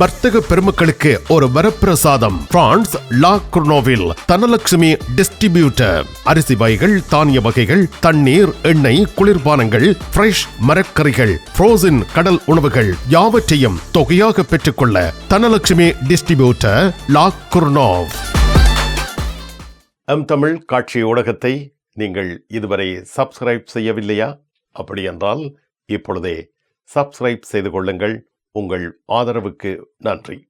வர்த்தக பெருமக்களுக்கு ஒரு வரப்பிரசாதம். பிரான்ஸ் லா குர்னோவில் தனலட்சுமி டிஸ்ட்ரிபியூட்டர். அரிசி வகைகள் தானிய வகைகள் தண்ணீர் எண்ணெய் குளிர்பானங்கள் ஃப்ரெஷ் மரக்கறிகள் ஃப்ரோசன் கடல் உணவுகள் யாவற்றையும் தொகையாக பெற்றுக்கொள்ள Dhanalakshmi distributor La Courneuve. M Tamil காட்சி ஊடகத்தை நீங்கள் இதுவரை சப்ஸ்கிரைப் செய்யவில்லையா? அப்படியென்றால் இப்பொழுதே சப்ஸ்கிரைப் செய்து கொள்ளுங்கள். உங்கள் ஆதரவுக்கு நன்றி.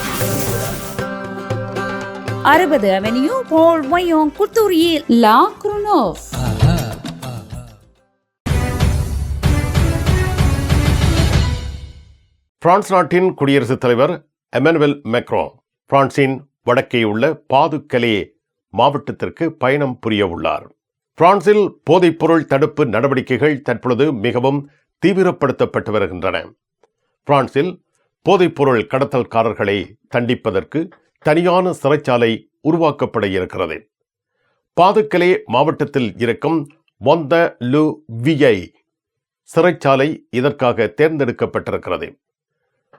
அறுபது அவென்யூ போல் வயோங் குத்தூரியில் லா குருனோவ். பிரான்ஸ் நாட்டின் குடியரசுத் தலைவர் எமனுவல் மெக்ரோ பிரான்சின் வடக்கே உள்ள பாதுக்கலே மாவட்டத்திற்கு பயணம் புரிய உள்ளார். பிரான்சில் போதைப்பொருள் தடுப்பு நடவடிக்கைகள் தற்பொழுது மிகவும் தீவிரப்படுத்தப்பட்டு வருகின்றன. பிரான்சில் போதைப்பொருள் கடத்தல்காரர்களை தண்டிப்பதற்கு தனியான சிறைச்சாலை உருவாக்கப்பட இருக்கிறது. பாதுக்கலே மாவட்டத்தில் இருக்கும் மொந்த லு விஐ சிறைச்சாலை இதற்காக தேர்ந்தெடுக்கப்பட்டிருக்கிறது.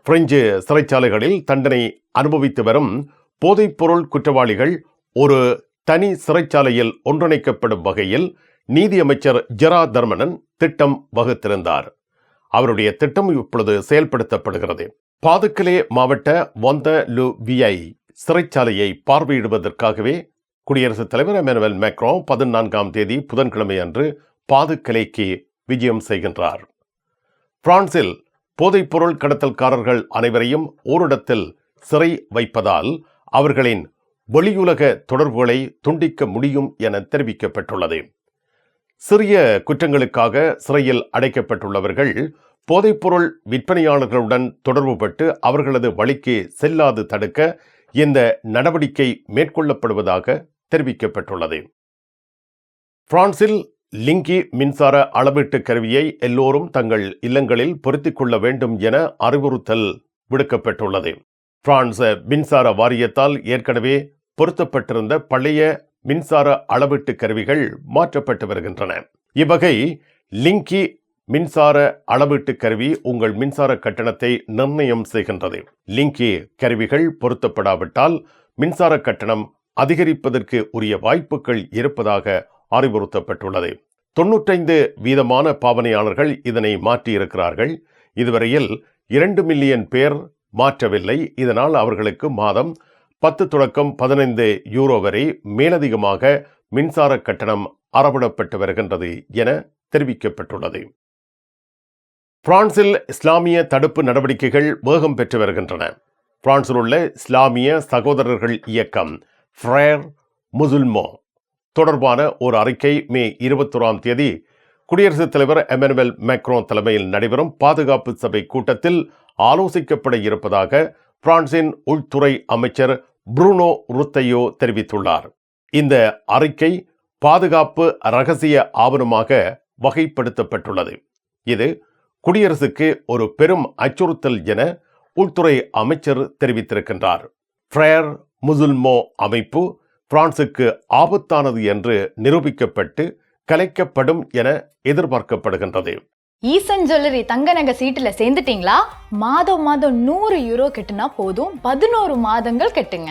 பிரெஞ்சு சிறைச்சாலைகளில் தண்டனை அனுபவித்து வரும் போதைப்பொருள் குற்றவாளிகள் ஒரு தனி சிறைச்சாலையில் ஒன்றிணைக்கப்படும் வகையில் நீதியமைச்சர் ஜெரா தர்மனன் திட்டம் வகுத்திருந்தார். அவருடைய திட்டம் இப்பொழுது செயல்படுத்தப்படுகிறது. பாதுக்கலே மாவட்ட வந்த லு விஐ சிறைச்சாலையை பார்வையிடுவதற்காகவே குடியரசுத் தலைவர் எமனுவல் மேக்ரோ பதினான்காம் தேதி புதன்கிழமை அன்று பாதுக்கலைக்கு விஜயம் செய்கின்றார். பிரான்சில் போதைப்பொருள் கடத்தல்காரர்கள் அனைவரையும் ஓரிடத்தில் சிறை வைப்பதால் அவர்களின் வெளியுலக தொடர்புகளை துண்டிக்க முடியும் என தெரிவிக்கப்பட்டுள்ளது. சிறிய குற்றங்களுக்காக சிறையில் அடைக்கப்பட்டுள்ளவர்கள் போதைப்பொருள் விற்பனையாளர்களுடன் தொடர்புபட்டு அவர்களது வழிக்கு செல்லாது தடுக்க இந்த நடவடிக்கை மேற்கொள்ளப்படுவதாக தெரிவிக்கப்பட்டுள்ளது. பிரான்சில் லிங்கி மின்சார அளவீட்டு கருவியை எல்லோரும் தங்கள் இல்லங்களில் பொருத்திக் கொள்ள வேண்டும் என அறிவுறுத்தல் விடுக்கப்பட்டுள்ளது. பிரான்ஸ் மின்சார வாரியத்தால் ஏற்கனவே பொருத்தப்பட்டிருந்த பழைய மின்சார அளவீட்டு கருவிகள் மாற்றப்பட்டு வருகின்றன. இவ்வகை லிங்கி மின்சார அளவீட்டு கருவி உங்கள் மின்சார கட்டணத்தை நிர்ணயம் செய்கின்றது. லிங்கி கருவிகள் பொருத்தப்படாவிட்டால் மின்சார கட்டணம் அதிகரிப்பதற்கு உரிய வாய்ப்புகள் இருப்பதாக அறிவுறுத்தப்பட்டுள்ளது. தொன்னூற்றைந்து வீதமான பாவனையாளர்கள் இதனை மாற்றியிருக்கிறார்கள். இதுவரையில் இரண்டு மில்லியன் பேர் மாற்றவில்லை. இதனால் அவர்களுக்கு மாதம் பத்து தொடக்கம் பதினைந்து யூரோ வரை மேலதிகமாக மின்சார கட்டணம் அறவிடப்பட்டு வருகின்றது என தெரிவிக்கப்பட்டுள்ளது. பிரான்சில் இஸ்லாமிய தடுப்பு நடவடிக்கைகள் வேகம் பெற்று வருகின்றன. பிரான்சில் உள்ள இஸ்லாமிய சகோதரர்கள் இயக்கம் ஃப்ரேர் முசுல்மோ தொடர்பான ஒரு அறிக்கை மே இருபத்தோராம் தேதி குடியரசுத் தலைவர் எமனுவல் மேக்ரோ தலைமையில் நடைபெறும் பாதுகாப்பு சபை கூட்டத்தில் ஆலோசிக்கப்பட இருப்பதாக பிரான்சின் உள்துறை அமைச்சர் புரூனோ ருத்தையோ தெரிவித்துள்ளார். இந்த அறிக்கை பாதுகாப்பு ரகசிய ஆவணமாக வகைப்படுத்தப்பட்டுள்ளது. இது குடியரசுக்கு ஒரு பெரும் அச்சுறுத்தல் என உள்துறை அமைச்சர் தெரிவித்திருக்கின்றார். ஃப்ரேர் முசுல்மோ அமைப்பு பிரான்சுக்கு ஆபத்தானது என்று நிரூபிக்கப்பட்டு கலைக்கப்படும் என எதிர்பார்க்கப்படுகின்றது. ஈசன் ஜுவல்லரி தங்க நகை சீட்டுல சேர்ந்துட்டீங்களா? மாதம் மாதம் நூறு யூரோ கெட்டுனா போதும் பதினோரு மாதங்கள் கட்டுங்க.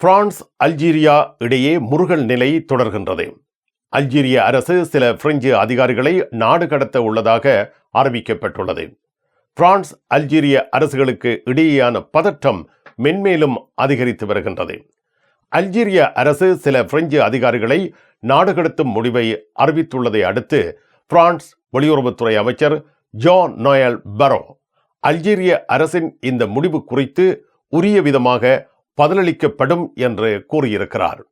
பிரான்ஸ் அல்ஜீரியா இடையே முருகல் நிலை தொடர்கின்றது. அல்ஜீரிய அரசு சில பிரெஞ்சு அதிகாரிகளை நாடு கடத்த உள்ளதாக அறிவிக்கப்பட்டுள்ளது. பிரான்ஸ் அல்ஜீரிய அரசுகளுக்கு இடையேயான பதற்றம் மென்மேலும் அதிகரித்து வருகின்றது. அல்ஜீரிய அரசு சில பிரெஞ்சு அதிகாரிகளை நாடு கடத்தும் முடிவை அறிவித்துள்ளதை அடுத்து பிரான்ஸ் வெளியுறவுத்துறை அமைச்சர் ஜான் நோயல் பரோ அல்ஜீரிய அரசின் இந்த முடிவு குறித்து உரிய விதமாக பதிலளிக்கப்படும் என்று கூறியிருக்கிறார்.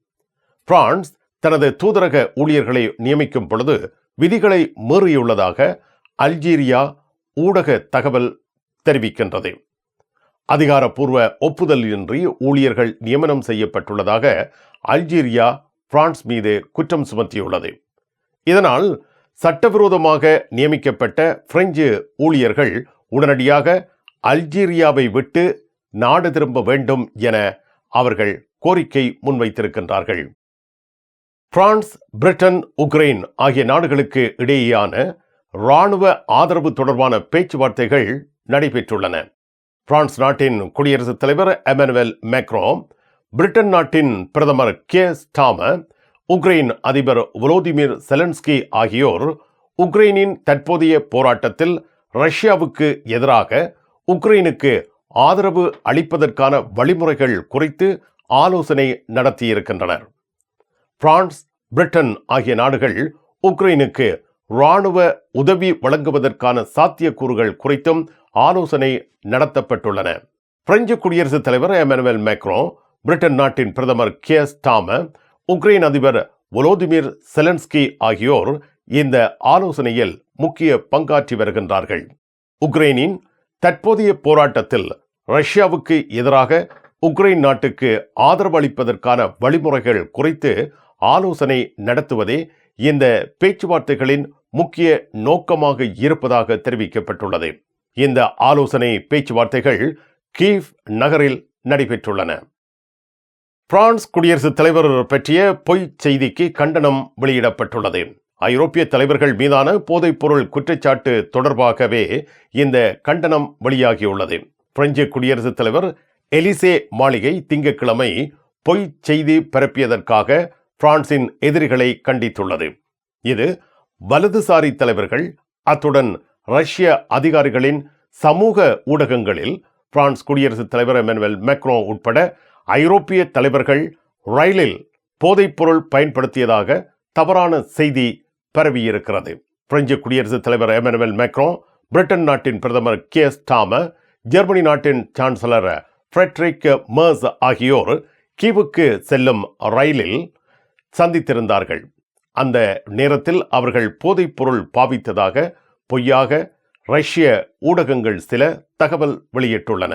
பிரான்ஸ் தனது தூதரக ஊழியர்களை நியமிக்கும் பொழுது விதிகளை மீறியுள்ளதாக அல்ஜீரியா ஊடக தகவல் தெரிவிக்கின்றது. அதிகாரப்பூர்வ ஒப்புதல் இன்றி ஊழியர்கள் நியமனம் செய்யப்பட்டுள்ளதாக அல்ஜீரியா பிரான்ஸ் மீது குற்றம் சுமத்தியுள்ளது. இதனால் சட்டவிரோதமாக நியமிக்கப்பட்ட பிரெஞ்சு ஊழியர்கள் உடனடியாக அல்ஜீரியாவை விட்டு நாடு திரும்ப வேண்டும் என அவர்கள் கோரிக்கை முன்வைத்திருக்கின்றார்கள். பிரான்ஸ் பிரிட்டன் உக்ரைன் ஆகிய நாடுகளுக்கு இடையேயான இராணுவ ஆதரவு தொடர்பான பேச்சுவார்த்தைகள் நடைபெற்றுள்ளன. பிரான்ஸ் நாட்டின் குடியரசுத் தலைவர் எமனுவல் மேக்ரோ பிரிட்டன் நாட்டின் பிரதமர் கே. ஸ்டாமர் உக்ரைன் அதிபர் வோலோதிமிர் செலன்ஸ்கி ஆகியோர் உக்ரைனின் தற்போதைய போராட்டத்தில் ரஷ்யாவுக்கு எதிராக உக்ரைனுக்கு ஆதரவு அளிப்பதற்கான வழிமுறைகள் குறித்து ஆலோசனை நடத்தியிருக்கின்றனர். பிரான்ஸ் பிரிட்டன் ஆகிய நாடுகள் உக்ரைனுக்கு இராணுவ உதவி வழங்குவதற்கான சாத்தியக்கூறுகள் குறித்தும் ஆலோசனை நடத்தப்பட்டுள்ளன. பிரெஞ்சு குடியரசுத் தலைவர் எமனுவல் மேக்ரோ பிரிட்டன் நாட்டின் பிரதமர் கே ஸ்டாம உக்ரைன் அதிபர் ஒலோதிமிர் செலன்ஸ்கி ஆகியோர் இந்த ஆலோசனையில் முக்கிய பங்காற்றி வருகின்றார்கள். உக்ரைனின் தற்போதைய போராட்டத்தில் ரஷ்யாவுக்கு எதிராக உக்ரைன் நாட்டுக்கு ஆதரவு அளிப்பதற்கான வழிமுறைகள் குறித்து ஆலோசனை நடத்துவதே இந்த பேச்சுவார்த்தைகளின் முக்கிய நோக்கமாக இருப்பதாக தெரிவிக்கப்பட்டுள்ளது. இந்த ஆலோசனை பேச்சுவார்த்தைகள் கீவ் நகரில் நடைபெற்றுள்ளன. பிரான்ஸ் குடியரசுத் தலைவர் பற்றிய பொய் செய்திக்கு கண்டனம் வெளியிடப்பட்டுள்ளது. ஐரோப்பிய தலைவர்கள் மீதான போதைப்பொருள் குற்றச்சாட்டு தொடர்பாகவே இந்த கண்டனம் வெளியாகியுள்ளது. பிரெஞ்சு குடியரசுத் தலைவர் எலிசே மாளிகை திங்கட்கிழமை பொய் செய்தி பரப்பியதற்காக பிரான்சின் எதிரிகளை கண்டித்துள்ளது. இது வலதுசாரி தலைவர்கள் அத்துடன் ரஷ்ய அதிகாரிகளின் சமூக ஊடகங்களில் பிரான்ஸ் குடியரசுத் தலைவர் எமனுவல் மேக்ரோ உட்பட ஐரோப்பிய தலைவர்கள் ரயிலில் போதைப்பொருள் பயன்படுத்தியதாக தவறான செய்தி பரவியிருக்கிறது. பிரெஞ்சு குடியரசுத் தலைவர் எமனுவல் மேக்ரோ பிரிட்டன் நாட்டின் பிரதமர் கே. ஸ்டாமர் ஜெர்மனி நாட்டின் சான்சலர் ஃப்ரெட்ரிக் மர்ஸ் ஆகியோர் கீவுக்கு செல்லும் ரயிலில் சந்தித்திருந்தார்கள். அந்த நேரத்தில் அவர்கள் போதைப்பொருள் பாவித்ததாக பொய்யாக ரஷ்ய ஊடகங்கள் சில தகவல் வெளியிட்டுள்ளன.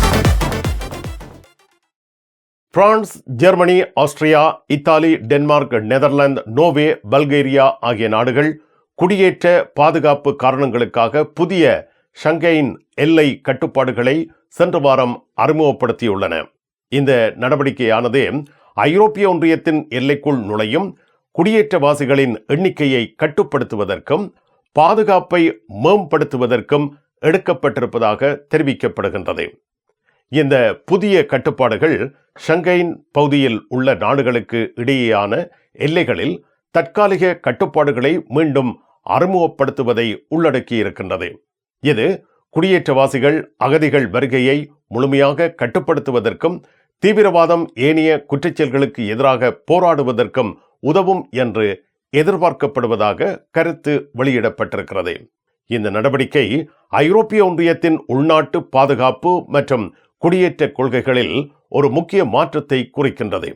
France Germany Austria Italy Denmark Netherlands Norway Bulgaria ஆகிய நாடுகள் குடியேற்ற பாதுகாப்பு காரணங்களுக்காக புதிய ஷங்கெயின் எல்லை கட்டுப்பாடுகளை சென்ற வாரம் அறிமுகப்படுத்தியுள்ளன. இந்த நடவடிக்கையானது ஐரோப்பிய ஒன்றியத்தின் எல்லைக்குள் நுழையும் குடியேற்றவாசிகளின் எண்ணிக்கையை கட்டுப்படுத்துவதற்கும் பாதுகாப்பை மேம்படுத்துவதற்கும் எடுக்கப்பட்டிருப்பதாக தெரிவிக்கப்படுகின்றது. இந்த புதிய கட்டுப்பாடுகள் ஷங்கைன் பகுதியில் உள்ள நாடுகளுக்கு இடையேயான எல்லைகளில் தற்காலிக கட்டுப்பாடுகளை மீண்டும் அறிமுகப்படுத்துவதை உள்ளடக்கியிருக்கின்றது. இது குடியேற்றவாசிகள் அகதிகள் வருகையை முழுமையாக கட்டுப்படுத்துவதற்கும் தீவிரவாதம் ஏனைய குற்றச்செயல்களுக்கு எதிராக போராடுவதற்கும் உதவும் என்று எதிர்பார்க்கப்படுவதாக கருத்து வெளியிடப்பட்டிருக்கிறது. இந்த நடவடிக்கை ஐரோப்பிய ஒன்றியத்தின் உள்நாட்டு பாதுகாப்பு மற்றும் குடியேற்ற கொள்கைகளில் ஒரு முக்கிய மாற்றத்தை குறிக்கின்றது.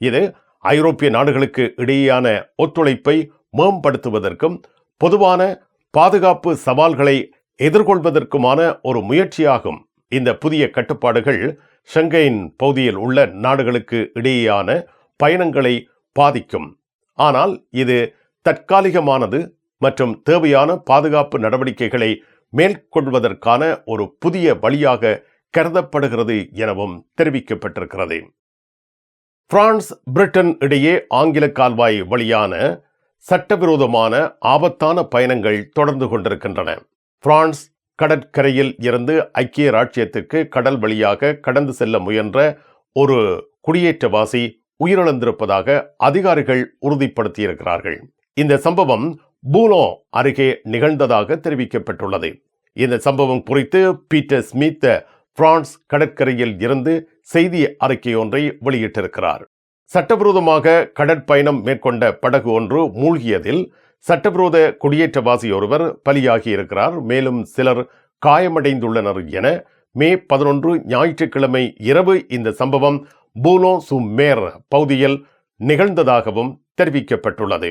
இது ஐரோப்பிய நாடுகளுக்கு இடையேயான ஒத்துழைப்பை மேம்படுத்துவதற்கும் பொதுவான பாதுகாப்பு சவால்களை எதிர்கொள்வதற்குமான ஒரு முயற்சியாகும். இந்த புதிய கட்டுப்பாடுகள் ஷங்கையின் பகுதியில் உள்ள நாடுகளுக்கு இடையேயான பயணங்களை பாதிக்கும். ஆனால் இது தற்காலிகமானது மற்றும் தேவையான பாதுகாப்பு நடவடிக்கைகளை மேற்கொள்வதற்கான ஒரு புதிய வழியாக கருதப்படுகிறது எனவும் தெரிவிக்கப்பட்டிருக்கிறது. பிரான்ஸ் பிரிட்டன் இடையே ஆங்கில கால்வாய் வழியான சட்டவிரோதமான ஆபத்தான பயணங்கள் தொடர்ந்து கொண்டிருக்கின்றன. பிரான்ஸ் கடற்கரையில் இருந்து ஐக்கிய ராச்சியத்துக்கு கடல் வழியாக கடந்து செல்ல முயன்ற ஒரு குடியேற்றவாசி உயிரிழந்திருப்பதாக அதிகாரிகள் உறுதிப்படுத்தியிருக்கிறார்கள். இந்த சம்பவம் பூலோ அருகே நிகழ்ந்ததாக தெரிவிக்கப்பட்டுள்ளது. இந்த சம்பவம் குறித்து பீட்டர் ஸ்மித் பிரான்ஸ் கடற்கரையில் இருந்து செய்தி அறிக்கை ஒன்றை வெளியிட்டிருக்கிறார். சட்டவிரோதமாக கடற்பயணம் மேற்கொண்ட படகு ஒன்று மூழ்கியதில் சட்டவிரோத குடியேற்றவாசி ஒருவர் பலியாகியிருக்கிறார். மேலும் சிலர் காயமடைந்துள்ளனர் என மே பதினொன்று ஞாயிற்றுக்கிழமை இரவு இந்த சம்பவம் பூலோ சுமேர் பகுதியில் நிகழ்ந்ததாகவும் தெரிவிக்கப்பட்டுள்ளது.